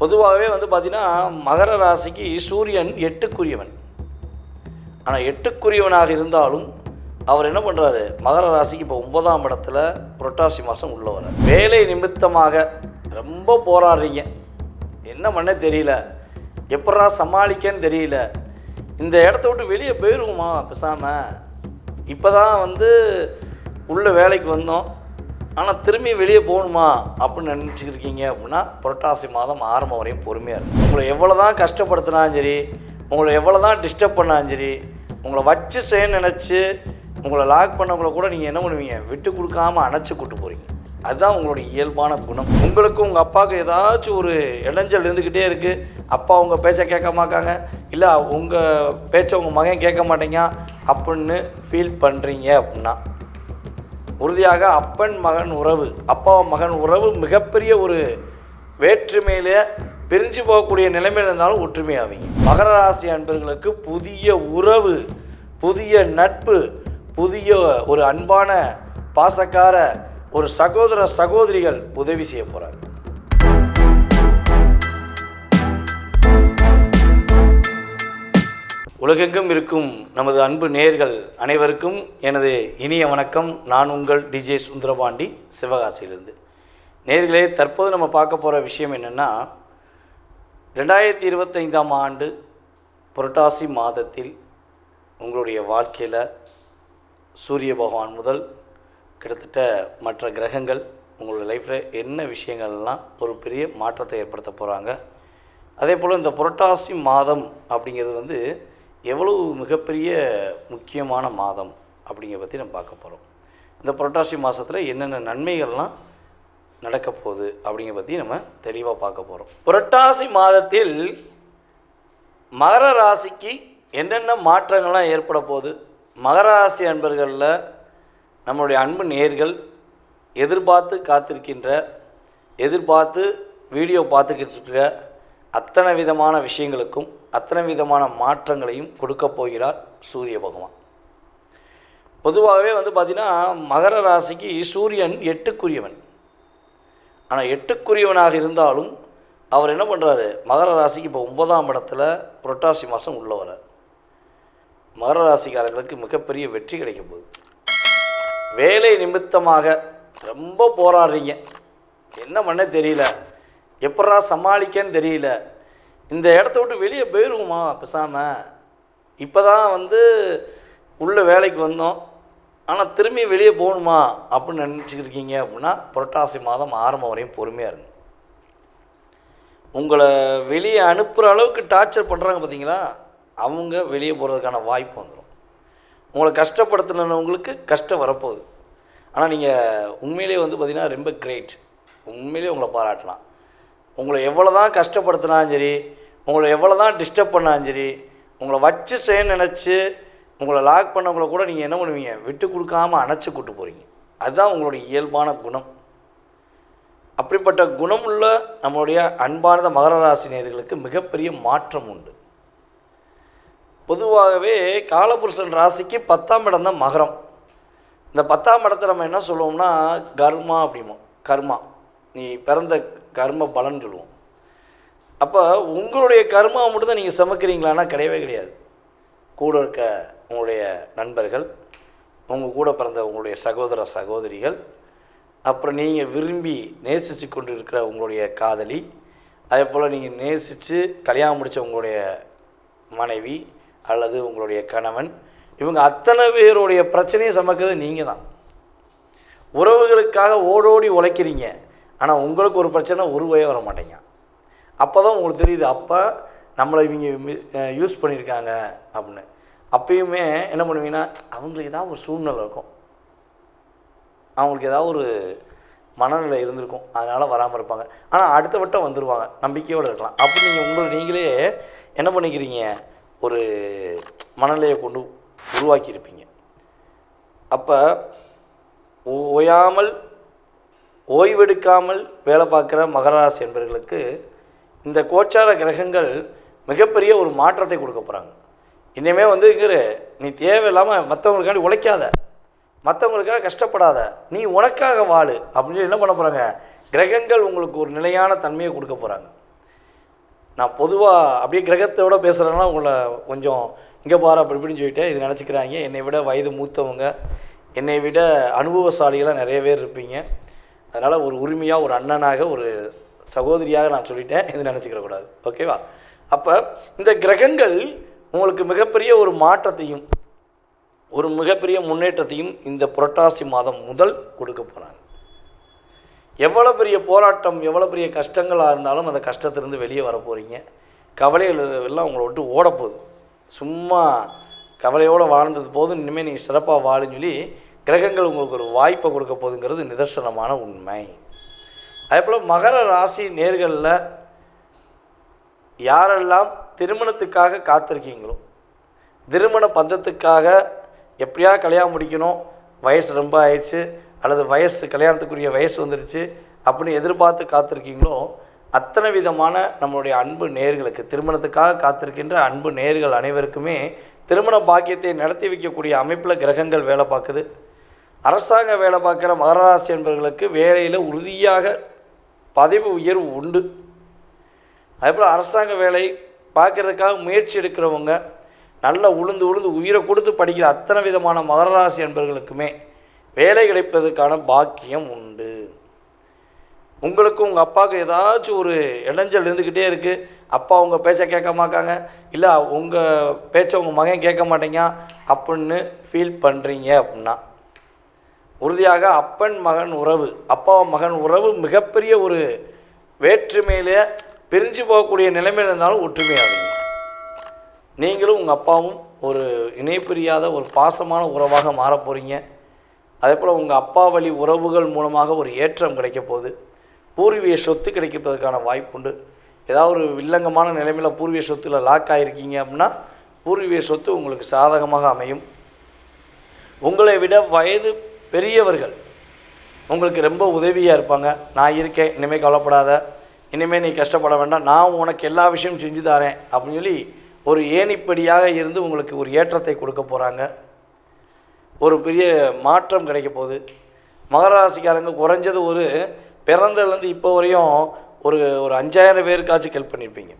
பொதுவாகவே வந்து பார்த்திங்கன்னா மகர ராசிக்கு சூரியன் எட்டுக்குரியவன். ஆனால் எட்டுக்குரியவனாக இருந்தாலும் அவர் என்ன பண்ணுறாரு மகர ராசிக்கு இப்போ ஒன்பதாம் இடத்துல புரட்டாசி மாதம் உள்ள வர வேலை நிமித்தமாக ரொம்ப போராடுறீங்க. என்ன பண்ண தெரியல. எப்படா சமாளிக்கன்னு தெரியல. இந்த இடத்த விட்டு வெளியே போயிடுவோமா பேசாமல் இப்போ தான் வந்து உள்ள வேலைக்கு வந்தோம். ஆனால் திரும்பி வெளியே போகணுமா அப்படின்னு நினச்சிக்கிருக்கீங்க அப்படின்னா புரட்டாசி மாதம் ஆரம்பம் வரையும் பொறுமையாக இருக்கும் உங்களை எவ்வளோ தான் கஷ்டப்படுத்தினாலும் சரி உங்களை எவ்வளோ தான் டிஸ்டர்ப் பண்ணாலும் சரி உங்களை வச்சு செய்ய நினச்சி உங்களை லாக் பண்ணவங்கள கூட நீங்கள் என்ன பண்ணுவீங்க? விட்டு கொடுக்காம அணைச்சி கூட்டு போகிறீங்க அதுதான் உங்களுடைய இயல்பான குணம். உங்களுக்கும் உங்கள் அப்பாவுக்கு ஏதாச்சும் ஒரு இடைஞ்சல் இருந்துக்கிட்டே இருக்குது அப்பா உங்கள் பேச்சை கேட்க மாட்டாங்க. இல்லை உங்கள் பேச்சை உங்கள் மகன் கேட்க மாட்டேங்க அப்படின்னு ஃபீல் பண்ணுறீங்க அப்படின்னா உறுதியாக அப்பன் மகன் உறவு அப்பா மகன் உறவு மிகப்பெரிய ஒரு வேற்றுமையில் பிரிஞ்சு போகக்கூடிய நிலைமையில் இருந்தாலும் ஒற்றுமையாவீங்க. மகர ராசி அன்பர்களுக்கு புதிய உறவு புதிய நட்பு புதிய ஒரு அன்பான பாசக்கார ஒரு சகோதர சகோதரிகள் உதவி செய்ய போகிறாங்க உலகெங்கும் இருக்கும் நமது அன்பு நேயர்கள் அனைவருக்கும் எனது இனிய வணக்கம். நான் உங்கள் டிஜே சுந்தரபாண்டி சிவகாசியிலிருந்து. நேர்களே தற்போது நம்ம பார்க்க போகிற விஷயம் என்னென்னா ரெண்டாயிரத்தி இருபத்தைந்தாம் ஆண்டு புரட்டாசி மாதத்தில் உங்களுடைய வாழ்க்கையில் சூரிய பகவான் முதல் கிட்டத்தட்ட மற்ற கிரகங்கள் உங்களோட லைஃப்பில் என்ன விஷயங்கள்லாம் ஒரு பெரிய மாற்றத்தை ஏற்படுத்த போகிறாங்க அதே போல் இந்த புரட்டாசி மாதம் அப்படிங்கிறது வந்து எவ்வளவு மிகப்பெரிய முக்கியமான மாதம் அப்படிங்கிற பற்றி நம்ம பார்க்க போகிறோம் இந்த புரட்டாசி மாதத்தில் என்னென்ன நன்மைகள்லாம் நடக்க போகுது அப்படிங்கிறத பற்றி நம்ம தெளிவாக பார்க்க போகிறோம் புரட்டாசி மாதத்தில் மகர ராசிக்கு என்னென்ன மாற்றங்கள்லாம் ஏற்பட போகுது? மகர ராசி அன்பர்களில் நம்மளுடைய அன்பு நேர்கள் எதிர்பார்த்து காத்திருக்கின்ற எதிர்பார்த்து வீடியோ பார்த்துக்கிட்டு இருக்கிற அத்தனை விதமான விஷயங்களுக்கும் அத்தனை விதமான மாற்றங்களையும் கொடுக்க போகிறார் சூரிய பகவான். பொதுவாகவே வந்து பார்த்திங்கன்னா மகர ராசிக்கு சூரியன் எட்டுக்குரியவன். ஆனால் எட்டுக்குரியவனாக இருந்தாலும் அவர் என்ன பண்ணுறாரு மகர ராசிக்கு இப்போ ஒன்பதாம் இடத்துல புரட்டாசி மாதம் உள்ள வர மகர ராசிக்காரர்களுக்கு மிகப்பெரிய வெற்றி கிடைக்க போகுது. வேலை நிமித்தமாக ரொம்ப போராடுறீங்க. என்ன பண்ண தெரியல. எப்படா சமாளிக்கன்னு தெரியல. இந்த இடத்த விட்டு வெளியே போயிடுவோமா பேசாமல் இப்போ தான் வந்து உள்ளே வேலைக்கு வந்தோம். ஆனால் திரும்பி வெளியே போகணுமா அப்படின்னு நினச்சிக்கிட்டு இருக்கீங்க அப்படின்னா புரட்டாசி மாதம் ஆரம்பம் வரையும் பொறுமையாக இருங்க. உங்களை வெளியே அனுப்புகிற அளவுக்கு டார்ச்சர் பண்ணுறாங்க பார்த்தீங்களா அவங்க வெளியே போகிறதுக்கான வாய்ப்பு வந்துடும் உங்களை கஷ்டப்படுத்தினவங்களுக்கு கஷ்டம் வரப்போகுது. ஆனால் நீங்கள் உண்மையிலே வந்து பார்த்திங்கன்னா ரொம்ப கிரேட் உண்மையிலே உங்களை பாராட்டலாம். உங்களை எவ்வளோ தான் கஷ்டப்படுத்தினாலும் சரி உங்களை எவ்வளோ தான் டிஸ்டர்ப் பண்ணாலும் சரி உங்களை வச்சு செய்ய நினச்சி உங்களை லாக் பண்ணவங்கள கூட நீங்கள் என்ன பண்ணுவீங்க? விட்டு கொடுக்காமல் அணைச்சி கூட்டு போகிறீங்க அதுதான் உங்களுடைய இயல்பான குணம். அப்படிப்பட்ட குணமுள்ள நம்மளுடைய அன்பார்ந்த மகர ராசினியர்களுக்கு மிகப்பெரிய மாற்றம் உண்டு. பொதுவாகவே காலபுருஷன் ராசிக்கு பத்தாம் இடம் தான் மகரம். இந்த பத்தாம் இடத்தை நம்ம என்ன சொல்லுவோம்னா கர்மா அப்படிமோ கர்மா. நீ பிறந்த கர்ம பலன் சொல்லுவோம். அப்போ உங்களுடைய கர்மாவை மட்டும் தான் நீங்கள் சமைக்கிறீங்களான்னா கிடையவே கிடையாது. கூட இருக்க உங்களுடைய நண்பர்கள் உங்கள் கூட பிறந்த உங்களுடைய சகோதர சகோதரிகள் அப்புறம் நீங்கள் விரும்பி நேசித்து கொண்டு இருக்கிற உங்களுடைய காதலி அதே போல் நீங்கள் நேசித்து கல்யாணம் முடித்த உங்களுடைய மனைவி அல்லது உங்களுடைய கணவன் இவங்க அத்தனை பேருடைய பிரச்சனையை சமக்கிறது நீங்கள் தான் உறவுகளுக்காக ஓடோடி உழைக்கிறீங்க. ஆனால் உங்களுக்கு ஒரு பிரச்சனை ஒரு வர மாட்டேங்க. அப்போ தான் உங்களுக்கு தெரியுது அப்போ நம்மளை இவங்க யூஸ் பண்ணியிருக்காங்க அப்படின்னு. அப்பயுமே என்ன பண்ணுவீங்கன்னா அவங்களுக்கு ஏதாவது ஒரு சூழ்நிலை இருக்கும். அவங்களுக்கு ஏதாவது ஒரு மனநிலை இருந்திருக்கும். அதனால் வராமல் இருப்பாங்க. ஆனால் அடுத்த வட்டம் வந்துடுவாங்க நம்பிக்கையோடு இருக்கலாம். அப்படி நீங்கள் உங்களை நீங்களே என்ன பண்ணிக்கிறீங்க? ஒரு மனநிலையை கொண்டு உருவாக்கியிருப்பீங்க. அப்போ ஓயாமல் ஓய்வெடுக்காமல் வேலை பார்க்குற மகராசி என்பவர்களுக்கு இந்த கோச்சார கிரகங்கள் மிகப்பெரிய ஒரு மாற்றத்தை கொடுக்க போகிறாங்க இனிமேல் வந்து இங்கிரு நீ தேவையில்லாமல் மற்றவங்களுக்காண்டி உழைக்காத. மற்றவங்களுக்காக கஷ்டப்படாத. நீ உனக்காக வாழு அப்படின்னு என்ன பண்ண போகிறாங்க கிரகங்கள் உங்களுக்கு ஒரு நிலையான தன்மையை கொடுக்க போகிறாங்க நான் பொதுவாக அப்படியே கிரகத்தோட பேசுகிறேன்னா உங்களை கொஞ்சம் இங்கே பாரு அப்படி இப்படின்னு சொல்லிட்டு இது நினச்சிக்கிறாங்க. என்னை விட வயது மூத்தவங்க என்னை விட அனுபவசாலிகளாக நிறைய பேர் இருப்பீங்க. அதனால் ஒரு உரிமையாக ஒரு அண்ணனாக ஒரு சகோதரியாக நான் சொல்லிட்டேன் இது நினச்சிக்கிற கூடாது. ஓகேவா அப்போ இந்த கிரகங்கள் உங்களுக்கு மிகப்பெரிய ஒரு மாற்றத்தையும் ஒரு மிகப்பெரிய முன்னேற்றத்தையும் இந்த புரட்டாசி மாதம் முதல் கொடுக்க போகிறாங்க எவ்வளோ பெரிய போராட்டம் எவ்வளோ பெரிய கஷ்டங்களாக இருந்தாலும் அந்த கஷ்டத்திலிருந்து வெளியே வர போகிறீங்க கவலையில் எல்லாம் உங்களை விட்டு ஓடப்போகுது சும்மா கவலையோடு வாழ்ந்தது போதும் இனிமேல் நீங்கள் சிறப்பாக வாழுன்னு சொல்லி கிரகங்கள் உங்களுக்கு ஒரு வாய்ப்பை கொடுக்க போகுதுங்கிறது நிதர்சனமான உண்மை. அதே போல் மகர ராசி நேர்களில் யாரெல்லாம் திருமணத்துக்காக காத்திருக்கீங்களோ திருமண பந்தத்துக்காக எப்படியா கல்யாணம் முடிக்கணும் வயசு ரொம்ப ஆயிடுச்சு அல்லது வயசு கல்யாணத்துக்குரிய வயசு வந்துருச்சு அப்படின்னு எதிர்பார்த்து காத்திருக்கீங்களோ அத்தனை விதமான நம்மளுடைய அன்பு நேர்களுக்கு திருமணத்துக்காக காத்திருக்கின்ற அன்பு நேர்கள் அனைவருக்குமே திருமண பாக்கியத்தை நடத்தி வைக்கக்கூடிய அமைப்பில் கிரகங்கள் வேலை பார்க்குது. அரசாங்க வேலை பார்க்குற மகராசி என்பவர்களுக்கு வேலையில் உறுதியாக பதவி உயர்வு உண்டு. அதேபோல் அரசாங்க வேலை பார்க்குறதுக்காக முயற்சி எடுக்கிறவங்க நல்லா உளுந்து உளுந்து உயிரை கொடுத்து படிக்கிற அத்தனை விதமான மகராசி என்பவர்களுக்குமே வேலை கிடைப்பதற்கான பாக்கியம் உண்டு. உங்களுக்கும் உங்கள் அப்பாவுக்கு ஏதாச்சும் ஒரு இடைஞ்சல் இருந்துக்கிட்டே இருக்குது அப்பா உங்கள் பேச்சை கேட்க மாட்டாங்க. இல்லை உங்கள் பேச்சை உங்கள் மகன் கேட்க மாட்டேங்க அப்படின்னு ஃபீல் பண்ணுறீங்க அப்படின்னா உறுதியாக அப்பன் மகன் உறவு அப்பா மகன் உறவு மிகப்பெரிய ஒரு வேற்றுமையிலே பிரிஞ்சு போகக்கூடிய நிலைமையில் இருந்தாலும் ஒற்றுமையாகுங்க நீங்களும் உங்கள் அப்பாவும் ஒரு இணைப்பிரியாத ஒரு பாசமான உறவாக மாறப்போகிறீங்க அதே போல் உங்கள் அப்பா வழி உறவுகள் மூலமாக ஒரு ஏற்றம் கிடைக்க போகுது. பூர்வீக சொத்து கிடைக்கிறதுக்கான வாய்ப்புண்டு. ஏதாவது ஒரு வில்லங்கமான நிலைமையில் பூர்வீக சொத்தில் லாக் ஆகிருக்கீங்க அப்படின்னா பூர்வீக சொத்து உங்களுக்கு சாதகமாக அமையும். உங்களை விட வயது பெரியவர்கள். உங்களுக்கு ரொம்ப உதவியாக இருப்பாங்க. நான் இருக்கேன் இனிமேல் கவலைப்படாத. இனிமேல் நீ கஷ்டப்பட வேண்டாம். நான் உனக்கு எல்லா விஷயமும் செஞ்சு தரேன் அப்படின்னு சொல்லி ஒரு ஏணிப்படியாக இருந்து உங்களுக்கு ஒரு ஏற்றத்தை கொடுக்க போகிறாங்க ஒரு பெரிய மாற்றம் கிடைக்க போகுது. மகராசிக்காரங்க குறைஞ்சது ஒரு பிறந்ததுலேருந்து இப்போ வரையும் ஒரு ஒரு அஞ்சாயிரம் பேருக்காச்சும் ஹெல்ப் பண்ணியிருப்பீங்க.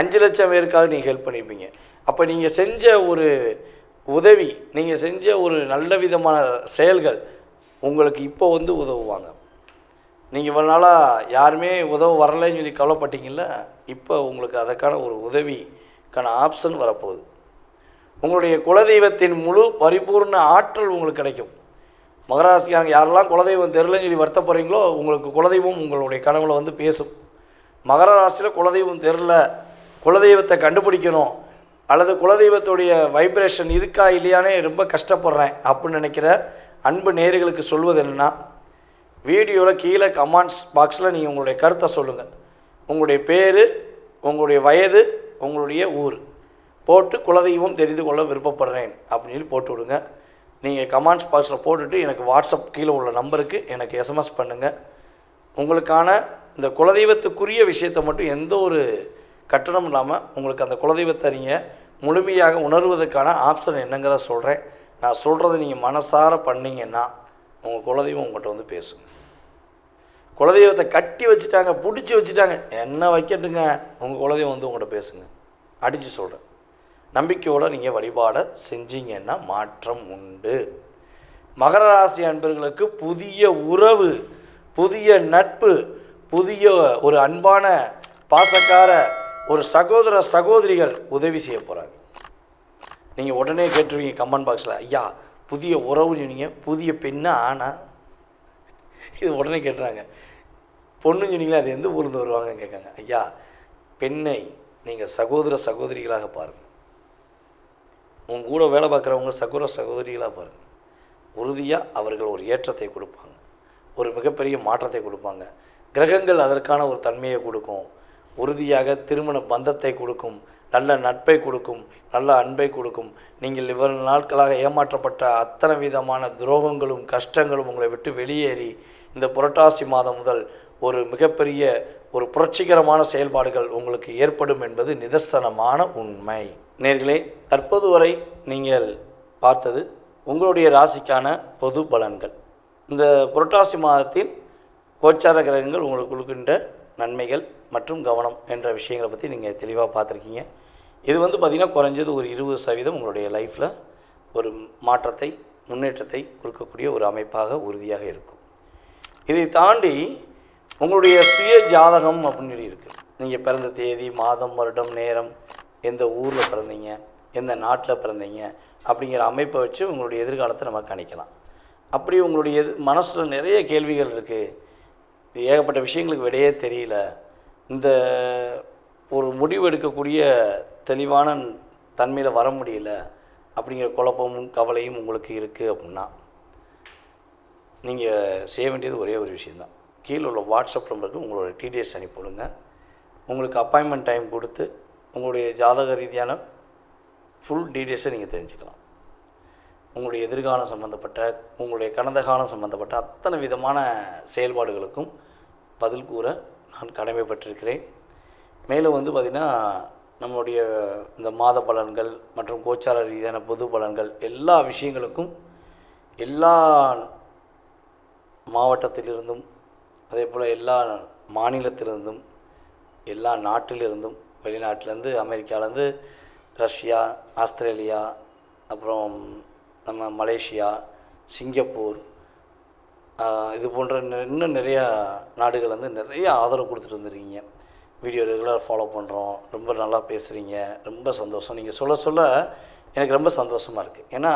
அஞ்சு லட்சம் பேருக்காவது நீங்கள் ஹெல்ப் பண்ணியிருப்பீங்க. அப்போ நீங்கள் செஞ்ச ஒரு உதவி நீங்கள் செஞ்ச ஒரு நல்ல விதமான செயல்கள் உங்களுக்கு இப்போ வந்து உதவுவாங்க. நீங்கள் இவ்வளோ நாளாக யாருமே உதவ வரலைன்னு சொல்லி கவலைப்பட்டீங்கள இப்போ உங்களுக்கு அதற்கான ஒரு உதவிக்கான ஆப்ஷன் வரப்போகுது. உங்களுடைய குலதெய்வத்தின் முழு பரிபூர்ண ஆற்றல் உங்களுக்கு கிடைக்கும். மகராசிக்காரங்க யாரெல்லாம் குலதெய்வம் தெரிலன்னு சொல்லி வருத்தப்படுறீங்களோ உங்களுக்கு குலதெய்வம் உங்களுடைய கனவுல வந்து பேசும். மகர ராசியில் குலதெய்வம் தெரில குலதெய்வத்தை கண்டுபிடிக்கணும் அல்லது குலதெய்வத்துடைய வைப்ரேஷன் இருக்கா இல்லையானே ரொம்ப கஷ்டப்படுறேன் அப்படின்னு நினைக்கிற அன்பு நேர்களுக்கு சொல்வது என்னென்னா வீடியோவில் கீழே கமெண்ட்ஸ் பாக்ஸில் நீங்கள் உங்களுடைய கருத்தை சொல்லுங்கள் உங்களுடைய பேர் உங்களுடைய வயது உங்களுடைய ஊர். போட்டு குலதெய்வம் தெரிந்து கொள்ள விருப்பப்படுறேன் அப்படின்னு போட்டு விடுங்க. நீங்கள் கமெண்ட்ஸ் பாக்ஸில் போட்டுட்டு எனக்கு வாட்ஸ்அப் கீழே உள்ள நம்பருக்கு எனக்கு எஸ்எம்எஸ் பண்ணுங்கள் உங்களுக்கான இந்த குலதெய்வத்துக்குரிய விஷயத்தை மட்டும் எந்த ஒரு கட்டணம் இல்லாமல் உங்களுக்கு அந்த குலதெய்வத்தை நீங்கள் முழுமையாக உணர்வதற்கான ஆப்ஷன் என்னங்கிறத சொல்கிறேன் நான் சொல்கிறத நீங்கள் மனசார பண்ணீங்கன்னா உங்கள் குலதெய்வம் உங்கள்கிட்ட வந்து பேசும். குலதெய்வத்தை கட்டி வச்சுட்டாங்க பிடிச்சி வச்சுட்டாங்க என்ன வைக்கட்டுங்க? உங்கள் குலதெய்வம் வந்து உங்கள்கிட்ட பேசுங்க. அடித்து சொல்கிறேன் நம்பிக்கையோடு நீங்கள் வழிபாடை செஞ்சீங்கன்னா மாற்றம் உண்டு. மகர ராசி அன்பர்களுக்கு புதிய உறவு புதிய நட்பு புதிய ஒரு அன்பான பாசக்கார ஒரு சகோதர சகோதரிகள் உதவி செய்ய போகிறாங்க நீங்கள் உடனே கேட்டுருவீங்க கமெண்ட் பாக்ஸில் ஐயா புதிய உறவு சொன்னீங்க புதிய பெண்ணு ஆனா இது உடனே கேட்டுறாங்க. பொண்ணு சொன்னீங்களா அது எந்த ஊர்ந்து வருவாங்க கேட்காங்க. ஐயா பெண்ணை நீங்கள் சகோதர சகோதரிகளாக பாருங்கள் உங்கள் கூட வேலை பார்க்குறவங்க சகோதர சகோதரிகளாக பாருங்கள் உறுதியாக அவர்கள் ஒரு ஏற்றத்தை கொடுப்பாங்க. ஒரு மிகப்பெரிய மாற்றத்தை கொடுப்பாங்க. கிரகங்கள் அதற்கான ஒரு தன்மையை கொடுக்கும். உறுதியாக திருமண பந்தத்தை கொடுக்கும் நல்ல நட்பை கொடுக்கும் நல்ல அன்பை கொடுக்கும். நீங்கள் இவ்வளவு நாட்களாக ஏமாற்றப்பட்ட அத்தனை விதமான துரோகங்களும் கஷ்டங்களும் உங்களை விட்டு வெளியேறி இந்த புரட்டாசி மாதம் முதல் ஒரு மிகப்பெரிய ஒரு புரட்சிகரமான செயல்பாடுகள் உங்களுக்கு ஏற்படும் என்பது நிதர்சனமான உண்மை. நேர்களே தற்போது வரை நீங்கள் பார்த்தது உங்களுடைய ராசிக்கான பொது பலன்கள். இந்த புரட்டாசி மாதத்தில் கோச்சார கிரகங்கள் உங்களுக்கு கொடுக்கின்ற நன்மைகள் மற்றும் கவனம் என்ற விஷயங்களை பற்றி நீங்கள் தெளிவாக பார்த்துருக்கீங்க. இது வந்து பார்த்திங்கன்னா குறைஞ்சது ஒரு இருபது சதவீதம் உங்களுடைய லைஃப்பில் ஒரு மாற்றத்தை முன்னேற்றத்தை கொடுக்கக்கூடிய ஒரு அமைப்பாக உறுதியாக இருக்கும். இதை தாண்டி உங்களுடைய சுய ஜாதகம் அப்படின்னு சொல்லி இருக்குது நீங்கள் பிறந்த தேதி மாதம் வருடம் நேரம் எந்த ஊரில் பிறந்தீங்க எந்த நாட்டில் பிறந்தீங்க அப்படிங்கிற அமைப்பை வச்சு உங்களுடைய எதிர்காலத்தை நம்ம கணிக்கலாம். அப்படி உங்களுடைய மனசில் நிறைய கேள்விகள் இருக்குது ஏகப்பட்ட விஷயங்களுக்கு விடையே தெரியல. இந்த ஒரு முடிவு எடுக்கக்கூடிய தெளிவான தன்மையில் வர முடியல அப்படிங்கிற குழப்பமும் கவலையும் உங்களுக்கு இருக்குது அப்படின்னா நீங்கள் செய்ய வேண்டியது ஒரே ஒரு விஷயந்தான் கீழே உள்ள வாட்ஸ்அப் நம்பருக்கு உங்களோட டீட்டெயில்ஸ் அனுப்பிவிடுங்க உங்களுக்கு அப்பாயின்மெண்ட் டைம் கொடுத்து உங்களுடைய ஜாதக ரீதியான ஃபுல் டீட்டெயில்ஸை நீங்கள் தெரிஞ்சுக்கலாம். உங்களுடைய எதிர்காலம் சம்மந்தப்பட்ட உங்களுடைய கடந்த காலம் சம்மந்தப்பட்ட அத்தனை விதமான செயல்பாடுகளுக்கும் பதில் கூற நான் கடமைப்பட்டிருக்கிறேன். மேலும் வந்து பார்த்திங்கன்னா நம்மளுடைய இந்த மாத பலன்கள் மற்றும் கோச்சார ரீதியான பொது பலன்கள் எல்லா விஷயங்களுக்கும் எல்லா மாவட்டத்திலிருந்தும் அதே போல் எல்லா மாநிலத்திலிருந்தும் எல்லா நாட்டிலிருந்தும் வெளிநாட்டிலேருந்து அமெரிக்காவிலேருந்து ரஷ்யா ஆஸ்திரேலியா அப்புறம் நம்ம மலேசியா சிங்கப்பூர் இது போன்ற இன்னும் நிறையா நாடுகள் வந்து நிறைய ஆதரவு கொடுத்துட்டு வந்துருக்கீங்க. வீடியோ ரெகுலர் ஃபாலோ பண்ணுறோம் ரொம்ப நல்லா பேசுகிறீங்க ரொம்ப சந்தோஷம். நீங்கள் சொல்ல சொல்ல எனக்கு ரொம்ப சந்தோஷமாக இருக்குது ஏன்னா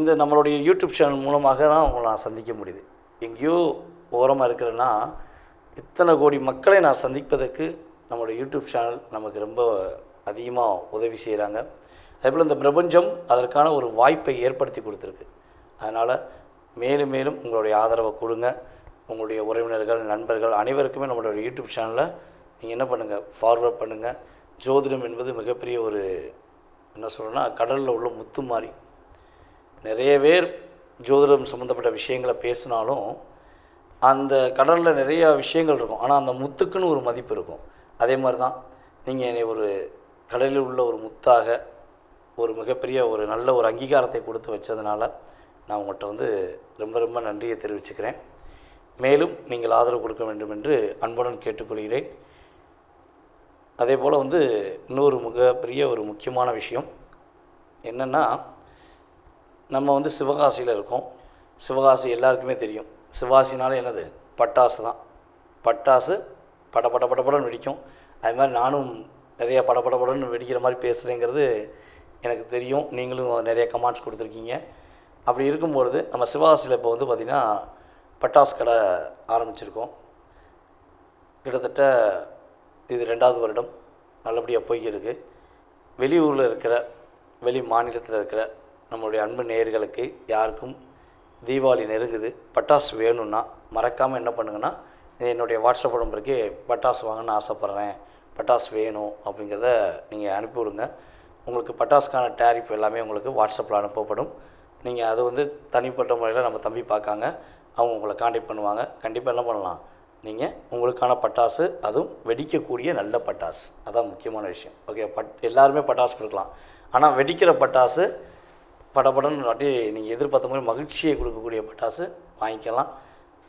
இந்த நம்மளுடைய யூடியூப் சேனல் மூலமாக தான் உங்களை நான் சந்திக்க முடியுது. எங்கேயோ ஓரமாக இருக்கிறேன்னா இத்தனை கோடி மக்களை நான் சந்திப்பதற்கு நம்மளுடைய யூடியூப் சேனல் நமக்கு ரொம்ப அதிகமாக உதவி செய்கிறாங்க அதேபோல் இந்த பிரபஞ்சம் அதற்கான ஒரு வாய்ப்பை ஏற்படுத்தி கொடுத்துருக்கு. அதனால் மேலும் மேலும் உங்களுடைய ஆதரவை கொடுங்க. உங்களுடைய உறவினர்கள் நண்பர்கள் அனைவருக்குமே நம்மளுடைய யூடியூப் சேனலை நீங்கள் என்ன பண்ணுங்கள் ஃபார்வர்ட் பண்ணுங்கள் ஜோதிடம் என்பது மிகப்பெரிய ஒரு என்ன சொல்கிறேன்னா கடலில் உள்ள முத்து மாதிரி நிறைய பேர் ஜோதிடம் சம்மந்தப்பட்ட விஷயங்களை பேசினாலும் அந்த கடலில் நிறையா விஷயங்கள் இருக்கும். ஆனால் அந்த முத்துக்குன்னு ஒரு மதிப்பு இருக்கும். அதே மாதிரி தான் நீங்கள் என்னை ஒரு கடலில் உள்ள ஒரு முத்தாக ஒரு மிகப்பெரிய ஒரு நல்ல ஒரு அங்கீகாரத்தை கொடுத்து வச்சதுனால நான் உங்கள்கிட்ட வந்து ரொம்ப ரொம்ப நன்றியை தெரிவிச்சுக்கிறேன். மேலும் நீங்கள் ஆதரவு கொடுக்க வேண்டும் என்று அன்புடன் கேட்டுக்கொள்கிறேன். அதே போல் வந்து இன்னொரு மிகப்பெரிய ஒரு முக்கியமான விஷயம் என்னென்னா நம்ம வந்து சிவகாசியில் இருக்கோம். சிவகாசி எல்லாருக்குமே தெரியும். சிவகாசினாலே என்னது? பட்டாசு தான். பட்டாசு பட பட படப்படன்னு வெடிக்கும். அது மாதிரி நானும் நிறைய பட வெடிக்கிற மாதிரி பேசுகிறேங்கிறது எனக்கு தெரியும். நீங்களும் நிறைய கமெண்ட்ஸ் கொடுத்துருக்கீங்க. அப்படி இருக்கும்பொழுது நம்ம சிவகாசியில் இப்போ வந்து பார்த்திங்கன்னா பட்டாசு கடை ஆரம்பிச்சிருக்கோம். கிட்டத்தட்ட இது ரெண்டாவது வருடம் நல்லபடியாக போய்க்கிருக்கு. வெளியூரில் இருக்கிற வெளி மாநிலத்தில் இருக்கிற நம்மளுடைய அன்பு நேயர்களுக்கு யாருக்கும் தீபாவளி நெருங்குது பட்டாசு வேணும்னா மறக்காமல் என்ன பண்ணுங்கன்னா என்னுடைய வாட்ஸ்அப் நம்பருக்கு பட்டாசு வாங்கணும்னு ஆசைப்பட்றேன் பட்டாசு வேணும் அப்படிங்கிறத நீங்கள் அனுப்பிவிடுங்க. உங்களுக்கு பட்டாசுக்கான டேரிஃப் எல்லாமே உங்களுக்கு வாட்ஸ்அப்பில் அனுப்பப்படும். நீங்கள் அது வந்து தனிப்பட்ட முறையில் நம்ம தம்பி பார்க்காங்க. அவங்க உங்களை காண்டாக்ட் பண்ணுவாங்க. கண்டிப்பாக என்ன பண்ணலாம்? நீங்கள் உங்களுக்கான பட்டாசு அதுவும் வெடிக்கக்கூடிய நல்ல பட்டாசு. அதான் முக்கியமான விஷயம். ஓகே பட் எல்லாருமே பட்டாசு கொடுக்கலாம். ஆனால் வெடிக்கிற பட்டாசு படப்படன்னு நாட்டி நீங்கள் எதிர்பார்த்த மாதிரி மகிழ்ச்சியை கொடுக்கக்கூடிய பட்டாசு வாங்கிக்கலாம்.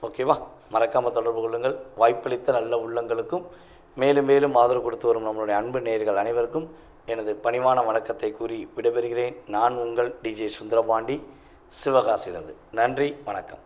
ஓகேவா? மறக்காமல் தொடர்பு கொள்ளுங்கள். வாய்ப்பளித்த நல்ல உள்ளங்களுக்கும் மேலும் மேலும் ஆதரவு கொடுத்து வரும் நம்மளுடைய அன்பு நேயர்கள் அனைவருக்கும் எனது பணிவான வணக்கத்தை கூறி விடைபெறுகிறேன். நான் உங்கள் டிஜே சுந்தரபாண்டி. சிவகாசிலிருந்து நன்றி வணக்கம்.